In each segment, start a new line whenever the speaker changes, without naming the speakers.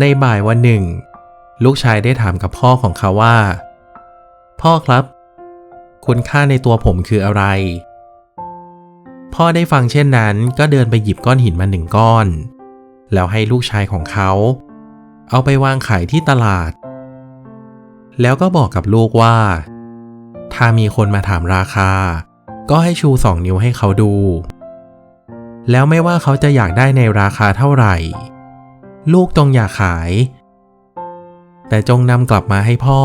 ในบ่ายวันหนึ่ง ลูกชายได้ถามกับพ่อของเขาว่า พ่อครับ คุณค่าในตัวผมคืออะไร พ่อได้ฟังเช่นนั้นก็เดินไปหยิบก้อนหินมาหนึ่งก้อน แล้วให้ลูกชายของเขา เอาไปวางขายที่ตลาด แล้วก็บอกกับลูกว่า ถ้ามีคนมาถามราคา ก็ให้ชูสองนิ้วให้เขาดู แล้วไม่ว่าเขาจะอยากได้ในราคาเท่าไหร่ ลูกจงอย่าขาย แต่จงนำกลับมาให้พ่อ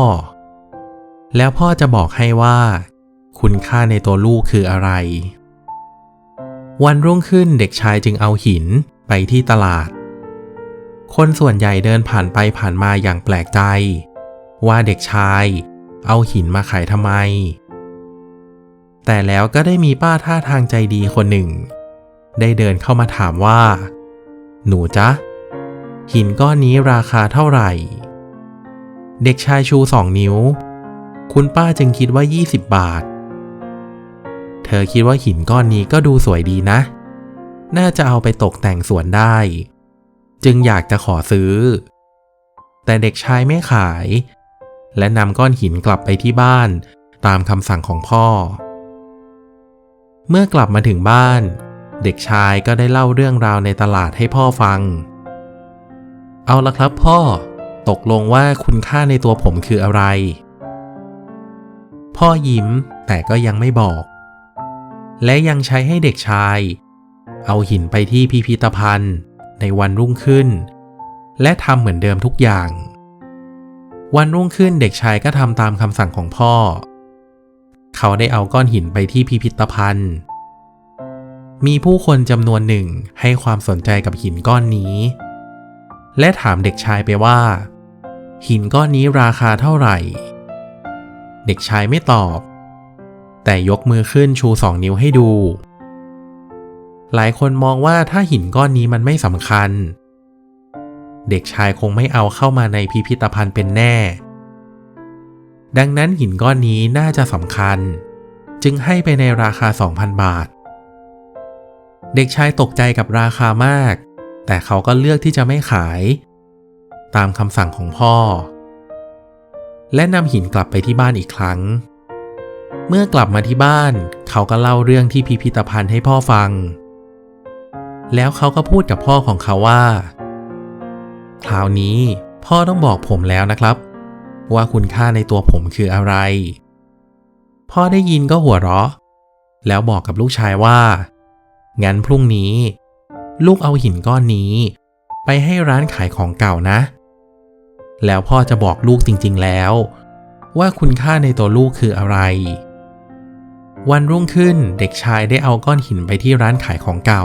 แล้วพ่อจะบอกให้ว่า คุณค่าในตัวลูกคืออะไร วันรุ่งขึ้นเด็กชายจึงเอาหินไปที่ตลาด คนส่วนใหญ่เดินผ่านไปผ่านมาอย่างแปลกใจ ว่าเด็กชายเอาหินมาขายทำไม แต่แล้วก็ได้มีป้าท่าทางใจดีคนหนึ่ง ได้เดินเข้ามาถามว่า หนูจ๊ะ หินก้อนนี้ราคาเท่าไหร่ เด็กชายชูสองนิ้ว คุณป้าจึงคิดว่า 20 บาท เธอคิดว่าหินก้อนนี้ก็ดูสวยดีนะ น่าจะเอาไปตกแต่งสวนได้ จึงอยากจะขอซื้อ แต่เด็กชายไม่ขาย และนำก้อนหินกลับไปที่บ้านตามคำสั่งของพ่อ เมื่อกลับมาถึงบ้าน เด็กชายก็ได้เล่าเรื่องราวในตลาดให้พ่อฟัง เอาละครับพ่อ ตกลงว่าคุณค่าในตัวผมคืออะไร พ่อยิ้มแต่ก็ยังไม่บอก และยังใช้ให้เด็กชาย เอาหินไปที่พิพิธภัณฑ์ ในวันรุ่งขึ้น และทำเหมือนเดิมทุกอย่าง วันรุ่งขึ้นเด็กชายก็ทำตามคำสั่งของพ่อ เขาได้เอาก้อนหินไปที่พิพิธภัณฑ์ มีผู้คนจำนวนหนึ่งให้ความสนใจกับหินก้อนนี้ และถามเด็กชายไปว่า หินก้อนนี้ราคาเท่าไหร่ เด็กชายไม่ตอบ แต่ยกมือขึ้นชูสองนิ้วให้ดู หลายคนมองว่าถ้าหินก้อนนี้มันไม่สำคัญ เด็กชายคงไม่เอาเข้ามาในพิพิธภัณฑ์เป็นแน่ ดังนั้นหินก้อนนี้น่าจะสำคัญ จึงให้ไปในราคา 2,000 บาท เด็กชายตกใจกับราคามาก แต่เขาก็เลือกที่จะไม่ขาย ตามคำสั่งของพ่อ และนำหินกลับไปที่บ้านอีกครั้ง เมื่อกลับมาที่บ้าน เขาก็เล่าเรื่องที่พิพิธภัณฑ์ให้พ่อฟัง แล้วเขาก็พูดกับพ่อของเขาว่า คราวนี้พ่อต้องบอกผมแล้วนะครับ ว่าคุณค่าในตัวผมคืออะไร พ่อได้ยินก็หัวเราะ แล้วบอกกับลูกชายว่า งั้นพรุ่งนี้ ลูกเอาหินก้อนนี้ ไปให้ร้านขายของเก่านะ แล้วพ่อจะบอกลูกจริงๆแล้ว ว่าคุณค่าในตัวลูกคืออะไร วันรุ่งขึ้นเด็กชายได้เอาก้อนหินไปที่ร้านขายของเก่า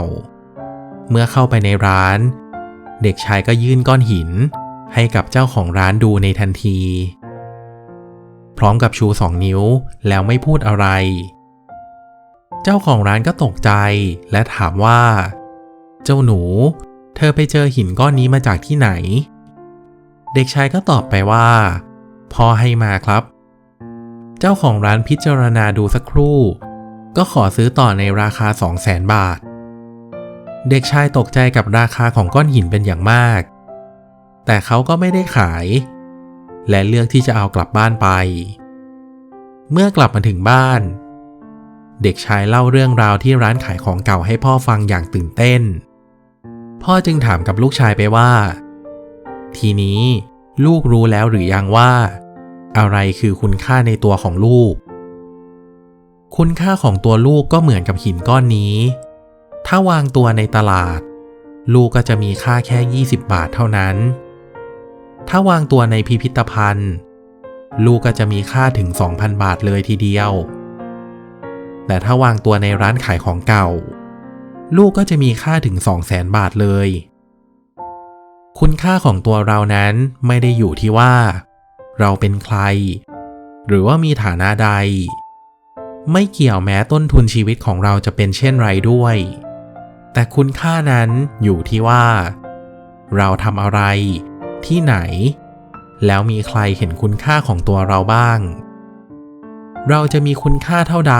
เมื่อเข้าไปในร้าน เด็กชายก็ยื่นก้อนหิน ให้กับเจ้าของร้านดูในทันที พร้อมกับชูสองนิ้วแล้วไม่พูดอะไร เจ้าของร้านก็ตกใจและถามว่า เจ้าหนู เธอไปเจอหินก้อนนี้มาจากที่ไหน เด็กชายก็ตอบไปว่า พ่อให้มาครับ เจ้าของร้านพิจารณาดูสักครู่ ก็ขอซื้อต่อในราคา 2 0 0แสนบาท เด็กชายตกใจกับราคาของก้อนหินเป็นอย่างมาก แต่เขาก็ไม่ได้ขาย และเลือกที่จะเอากลับบ้านไป เมื่อกลับมาถึงบ้านเด็กชายเล่าเรื่องราวที่ร้านขายของเก่าให้พ่อฟังอย่างตื่นเต้น พ่อจึงถามกับลูกชายไปว่า ทีนี้ลูกรู้แล้วหรือยังว่า อะไรคือคุณค่าในตัวของลูก คุณค่าของตัวลูกก็เหมือนกับหินก้อนนี้ ถ้าวางตัวในตลาด ลูกก็จะมีค่าแค่ 20 บาทเท่านั้น ถ้าวางตัวในพิพิธภัณฑ์ ลูกก็จะมีค่าถึง 2,000 บาทเลยทีเดียว แต่ถ้าวางตัวในร้านขายของเก่า ลูกก็จะมีค่าถึง 200,000บาทเลย คุณค่าของตัวเรานั้นไม่ได้อยู่ที่ว่า เราเป็นใคร หรือว่ามีฐานะใด ไม่เกี่ยวแม้ต้นทุนชีวิตของเราจะเป็นเช่นไรด้วย แต่คุณค่านั้นอยู่ที่ว่า เราทำอะไร ที่ไหน แล้วมีใครเห็นคุณค่าของตัวเราบ้าง เราจะมีคุณค่าเท่าใด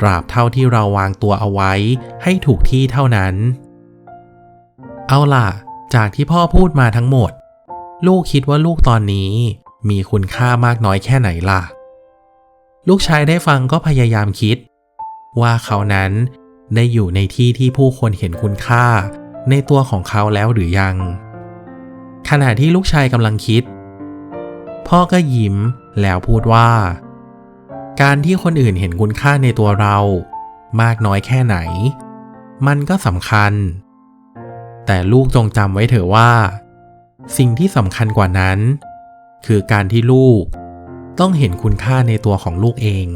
ตราบเท่าที่เราวางตัวเอาไว้ให้ถูกที่เท่านั้น เอาล่ะ จากที่พ่อพูดมาทั้งหมด ลูกคิดว่าลูกตอนนี้มีคุณค่ามากน้อยแค่ไหนล่ะ ลูกชายได้ฟังก็พยายามคิด ว่าเขานั้นได้อยู่ในที่ที่ผู้คนเห็นคุณค่าในตัวของเขาแล้วหรือยัง ขณะที่ลูกชายกำลังคิด พ่อก็ยิ้มแล้วพูดว่า การที่คนอื่นเห็นคุณค่าในตัวเรา มากน้อยแค่ไหน มันก็สำคัญ แต่ลูกจงจำไว้เถอะว่า สิ่งที่สำคัญกว่านั้น คือการที่ลูกต้องเห็นคุณค่าในตัวของลูกเอง